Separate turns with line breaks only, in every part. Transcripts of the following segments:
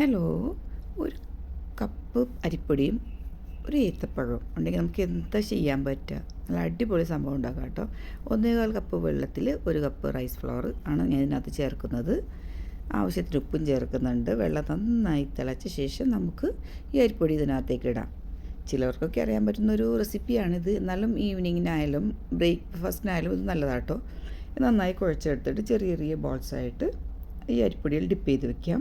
Hello ഒരു cup അരിപ്പൊടിയും ഒരു ഏത്തപ്പഴവും ഉണ്ടെങ്കിൽ നമുക്ക് എന്താ ചെയ്യാൻ പറ്റുക? നല്ല അടിപൊളി സംഭവം ഉണ്ടാക്കാം കേട്ടോ. ഒന്നേകാൽ കപ്പ് വെള്ളത്തിൽ ഒരു കപ്പ് റൈസ് ഫ്ലവർ ആണ് ഞാൻ ഇതിനകത്ത് ചേർക്കുന്നത്. ആവശ്യത്തിന് ഉപ്പും ചേർക്കുന്നുണ്ട്. വെള്ളം നന്നായി തിളച്ച ശേഷം നമുക്ക് ഈ അരിപ്പൊടി ഇതിനകത്തേക്ക് ഇടാം. ചിലവർക്കൊക്കെ അറിയാൻ പറ്റുന്ന ഒരു റെസിപ്പിയാണിത് എന്നാലും ഈവനിങ്ങിനായാലും ബ്രേക്ക്ഫാസ്റ്റിനായാലും ഇത് നല്ലതാട്ടോ നന്നായി കുഴച്ചെടുത്തിട്ട് ചെറിയ ചെറിയ ബോൾസായിട്ട് ഈ അരിപ്പൊടിയിൽ ഡിപ്പ് ചെയ്ത് വെക്കാം.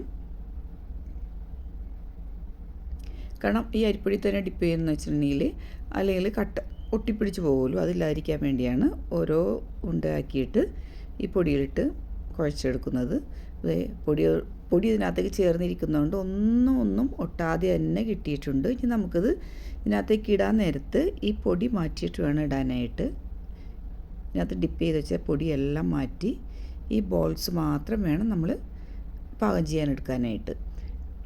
കാരണം ഈ അരിപ്പൊടി തന്നെ ഡിപ്പ് ചെയ്യുന്നത് വെച്ചിട്ടുണ്ടെങ്കിൽ അല്ലെങ്കിൽ കട്ട ഒട്ടിപ്പിടിച്ച് പോകുമല്ലോ അതില്ലാതിരിക്കാൻ വേണ്ടിയാണ് ഓരോ ഉണ്ടാക്കിയിട്ട് ഈ പൊടിയിലിട്ട് കുഴച്ചെടുക്കുന്നത്. പൊടി പൊടി ഇതിനകത്തേക്ക് ചേർന്നിരിക്കുന്നതുകൊണ്ട് ഒന്നും ഒന്നും ഒട്ടാതെ തന്നെ കിട്ടിയിട്ടുണ്ട്. ഇനി നമുക്കിത് ഇതിനകത്തേക്ക് ഇടാൻ നേരത്ത് ഈ പൊടി മാറ്റിയിട്ട് വേണം ഇടാനായിട്ട്. ഇതിനകത്ത് ഡിപ്പ് ചെയ്ത് വെച്ച പൊടിയെല്ലാം മാറ്റി ഈ ബോൾസ് മാത്രം വേണം നമ്മൾ പാകം ചെയ്യാൻ എടുക്കാനായിട്ട്.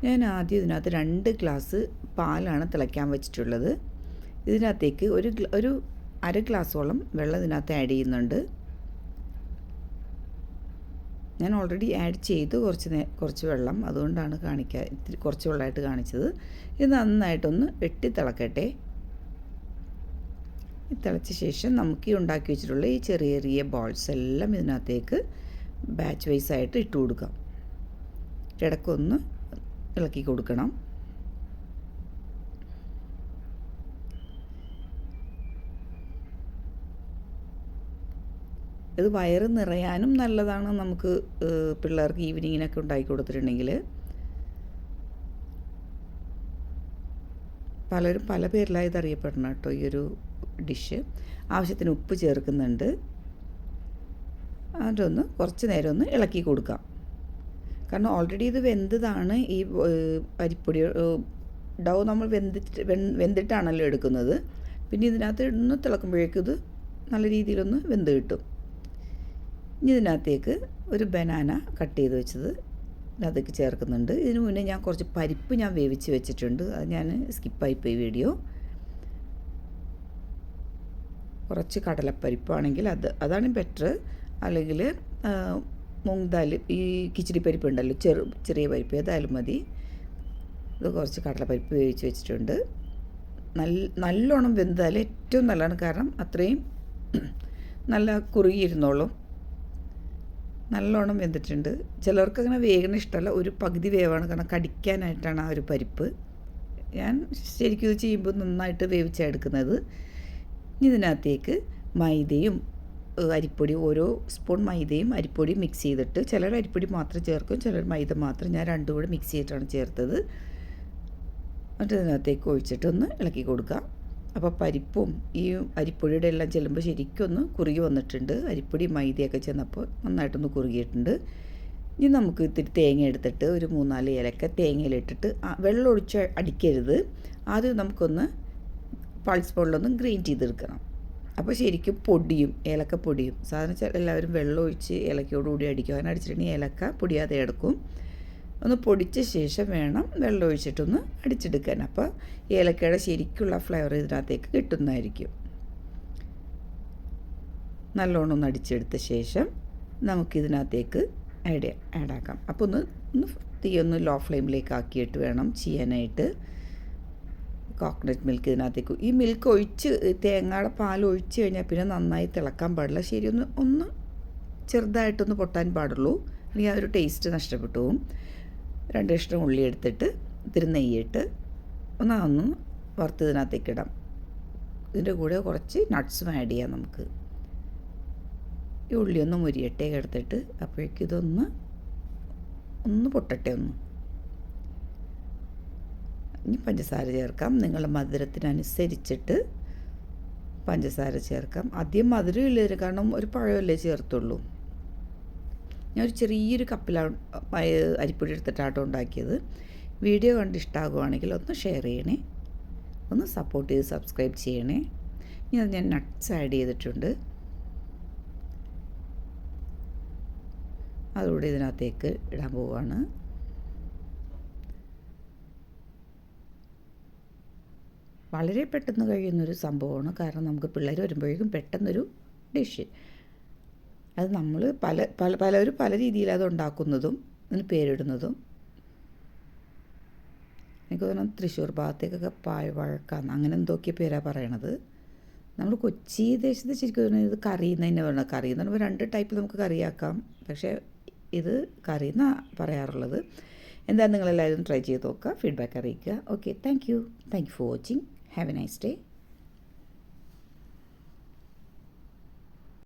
ഞാൻ ആദ്യം ഇതിനകത്ത് രണ്ട് ഗ്ലാസ് പാലാണ് തിളയ്ക്കാൻ വെച്ചിട്ടുള്ളത്. ഇതിനകത്തേക്ക് ഒരു ഒരു അര ഗ്ലാസ്സോളം വെള്ളം ഇതിനകത്ത് ആഡ് ചെയ്യുന്നുണ്ട്. ഞാൻ ഓൾറെഡി ആഡ് ചെയ്തു കുറച്ച് കുറച്ച് വെള്ളം. അതുകൊണ്ടാണ് കാണിക്കാൻ ഇത്തിരി കുറച്ച് വെള്ളമായിട്ട് കാണിച്ചത്. ഇത് നന്നായിട്ടൊന്ന് വെട്ടി തിളക്കട്ടെ. തിളച്ച ശേഷം നമുക്ക് ഈ ഉണ്ടാക്കി വെച്ചിട്ടുള്ള ഈ ചെറിയ ചെറിയ ബോൾസ് എല്ലാം ഇതിനകത്തേക്ക് ബാച്ച് വൈസ് ആയിട്ട് ഇട്ട് കൊടുക്കാം. ഇടയ്ക്കൊന്ന് ഇളക്കി കൊടുക്കണം. ഇത് വയറ് നിറയാനും നല്ലതാണ് നമുക്ക് പിള്ളേർക്ക് ഈവനിങ്ങിനൊക്കെ ഉണ്ടാക്കി കൊടുത്തിട്ടുണ്ടെങ്കിൽ. പലരും പല പേരിലായി ഇത് അറിയപ്പെടണം കേട്ടോ ഈ ഒരു ഡിഷ്. ആവശ്യത്തിന് ഉപ്പ് ചേർക്കുന്നുണ്ട്. അതൊന്ന് കുറച്ച് നേരം ഒന്ന് ഇളക്കി കൊടുക്കാം. കാരണം ഓൾറെഡി ഇത് വെന്തതാണ് ഈ അരിപ്പൊടി ഡൗ നമ്മൾ വെന്തിട്ട് വെന്തിട്ടാണല്ലോ എടുക്കുന്നത്. പിന്നെ ഇതിനകത്ത് ഒന്ന് തിളക്കുമ്പോഴേക്കും ഇത് നല്ല രീതിയിലൊന്ന് വെന്ത് കിട്ടും. ഇനി ഇതിനകത്തേക്ക് ഒരു ബനാന കട്ട് ചെയ്ത് വെച്ചത് ഇതിനകത്തേക്ക് ചേർക്കുന്നുണ്ട്. ഇതിനു മുന്നേ ഞാൻ കുറച്ച് പരിപ്പ് ഞാൻ വേവിച്ച് വെച്ചിട്ടുണ്ട്. അത് ഞാൻ സ്കിപ്പായിപ്പോയി വീഡിയോ. കുറച്ച് കടലപ്പരിപ്പാണെങ്കിൽ അത് അതാണ് ബെറ്റർ അല്ലെങ്കിൽ മൂങ് ദാൽ ഈ കിച്ചടി പരിപ്പ് ഉണ്ടല്ലോ ചെറു ചെറിയ പരിപ്പ് ഏതായാലും മതി. ഇത് കുറച്ച് കടലപ്പരിപ്പ് വേവിച്ച് വെച്ചിട്ടുണ്ട്. നല്ല നല്ലോണം വെന്താൽ ഏറ്റവും നല്ലതാണ്. കാരണം അത്രയും നല്ല കുറുകിയിരുന്നോളും നല്ലോണം വെന്തിട്ടുണ്ട്. ചിലർക്ക് അങ്ങനെ വേഗം ഇഷ്ടമല്ല. ഒരു പകുതി വേവാണ്. കാരണം കടിക്കാനായിട്ടാണ് ആ ഒരു പരിപ്പ്. ഞാൻ ശരിക്കും ഇത് ചെയ്യുമ്പോൾ നന്നായിട്ട് വേവിച്ചെടുക്കുന്നത് ഇനി ഇതിനകത്തേക്ക് മൈദയും അരിപ്പൊടി ഓരോ സ്പൂൺ മൈദയും അരിപ്പൊടിയും മിക്സ് ചെയ്തിട്ട് ചിലർ അരിപ്പൊടി മാത്രം ചേർക്കും ചിലർ മൈദ മാത്രം. ഞാൻ രണ്ടും കൂടെ മിക്സ് ചെയ്തിട്ടാണ് ചേർത്തത്. എന്നിട്ട് ഇതിനകത്തേക്ക് ഒഴിച്ചിട്ടൊന്ന് ഇളക്കി കൊടുക്കാം. അപ്പോൾ പരിപ്പും ഈ അരിപ്പൊടിയുടെ എല്ലാം ചെല്ലുമ്പോൾ ശരിക്കൊന്ന് കുറുകി വന്നിട്ടുണ്ട്. അരിപ്പൊടി മൈദയൊക്കെ ചെന്നപ്പോൾ നന്നായിട്ടൊന്ന് കുറുകിയിട്ടുണ്ട്. ഇനി നമുക്ക് ഇത്തിരി തേങ്ങ എടുത്തിട്ട് ഒരു മൂന്നാൽ ഏലക്ക തേങ്ങയിലിട്ടിട്ട് വെള്ളം ഒഴിച്ച് അടിക്കരുത്. ആദ്യം നമുക്കൊന്ന് പൾസ് ബോളിലൊന്ന് ഗ്രൈൻഡ് ചെയ്തെടുക്കണം. അപ്പോൾ ശരിക്കും പൊടിയും ഏലക്ക പൊടിയും സാധാരണ എല്ലാവരും വെള്ളം ഒഴിച്ച് ഏലക്കയോടുകൂടി അടിക്കും. അങ്ങനെ അടിച്ചിട്ടുണ്ടെങ്കിൽ ഏലക്ക പൊടിയാതെ എടുക്കും. ഒന്ന് പൊടിച്ച ശേഷം വേണം വെള്ളം ഒഴിച്ചിട്ടൊന്ന് അടിച്ചെടുക്കാൻ. അപ്പോൾ ഏലക്കയുടെ ശരിക്കുള്ള ഫ്ലേവർ ഇതിനകത്തേക്ക് കിട്ടുന്നതായിരിക്കും. നല്ലോണം ഒന്ന് അടിച്ചെടുത്ത ശേഷം നമുക്കിതിനകത്തേക്ക് ആഡ് ആഡാക്കാം അപ്പോൾ ഒന്ന് ഒന്ന് തീ ഒന്ന് ലോ ഫ്ലെയിമിലേക്ക് ആക്കിയിട്ട് വേണം ചെയ്യാനായിട്ട്. കോക്കനട്ട് മിൽക്ക് ഇതിനകത്തേക്ക്. ഈ മിൽക്ക് ഒഴിച്ച് തേങ്ങയുടെ പാൽ ഒഴിച്ച് കഴിഞ്ഞാൽ പിന്നെ നന്നായി തിളക്കാൻ പാടില്ല. ശരി ഒന്ന് ഒന്ന് ചെറുതായിട്ടൊന്ന് പൊട്ടാൻ പാടുള്ളൂ. അല്ലെങ്കിൽ ആ ഒരു ടേസ്റ്റ് നഷ്ടപ്പെട്ടു രണ്ട് കഷ്ണം ഉള്ളി എടുത്തിട്ട് ഇത്തിരി നെയ്യിട്ട് ഒന്നാന്ന് വറുത്തതിനകത്തേക്ക് ഇടാം. ഇതിന്റെ കൂടെ കുറച്ച് നട്ട്സും ആഡ് ചെയ്യാം നമുക്ക്. ഈ ഉള്ളി ഒന്ന് മുരിയട്ടെ എടുത്തിട്ട് അപ്പോഴേക്കും ഇതൊന്ന് ഒന്ന് പൊട്ടട്ടെ ഒന്ന്. ഇനി പഞ്ചസാര ചേർക്കാം. നിങ്ങളുടെ മധുരത്തിനനുസരിച്ചിട്ട് പഞ്ചസാര ചേർക്കാം. ആദ്യം മധുരം ഇല്ല കാരണം ഒരു പഴമല്ലേ ചേർത്തുള്ളൂ. ഞാൻ ഒരു ചെറിയൊരു കപ്പിലാണ് അരിപ്പൊടി എടുത്തിട്ടാട്ടോ ഉണ്ടാക്കിയത്. വീഡിയോ കണ്ട് ഇഷ്ടമാകുവാണെങ്കിൽ ഒന്ന് ഷെയർ ചെയ്യണേ. ഒന്ന് സപ്പോർട്ട് ചെയ്ത് സബ്സ്ക്രൈബ് ചെയ്യണേ. ഇനി അത് ഞാൻ നട്ട്സ് ആഡ് ചെയ്തിട്ടുണ്ട്. അതുകൂടെ ഇതിനകത്തേക്ക് ഇടാൻ പോവുകയാണ് വളരെ പെട്ടെന്ന് കഴിയുന്നൊരു സംഭവമാണ്. കാരണം നമുക്ക് പിള്ളേർ വരുമ്പോഴേക്കും പെട്ടെന്നൊരു ഡിഷ്. അത് നമ്മൾ പല പല പലരും പല രീതിയിൽ അത് ഉണ്ടാക്കുന്നതും അതിന് പേരിടുന്നതും. എനിക്ക് തോന്നുന്നു തൃശ്ശൂർ ഭാഗത്തേക്കൊക്കെ പായ വഴക്കാന്ന്. അങ്ങനെ എന്തൊക്കെയോ പേരാണ് പറയണത്. നമ്മൾ കൊച്ചി ദേശത്ത് ശരിക്കും ഇത് കറി എന്ന് തന്നെ പറയണം കറി എന്ന് പറയുമ്പോൾ രണ്ട് ടൈപ്പിൽ നമുക്ക് കറിയാക്കാം. പക്ഷേ ഇത് കറി എന്നാണ് പറയാറുള്ളത്. എന്തായാലും നിങ്ങളെല്ലാവരും ട്രൈ ചെയ്ത് നോക്കുക ഫീഡ്ബാക്ക് അറിയിക്കുക. Okay thank you thank you for watching have a nice day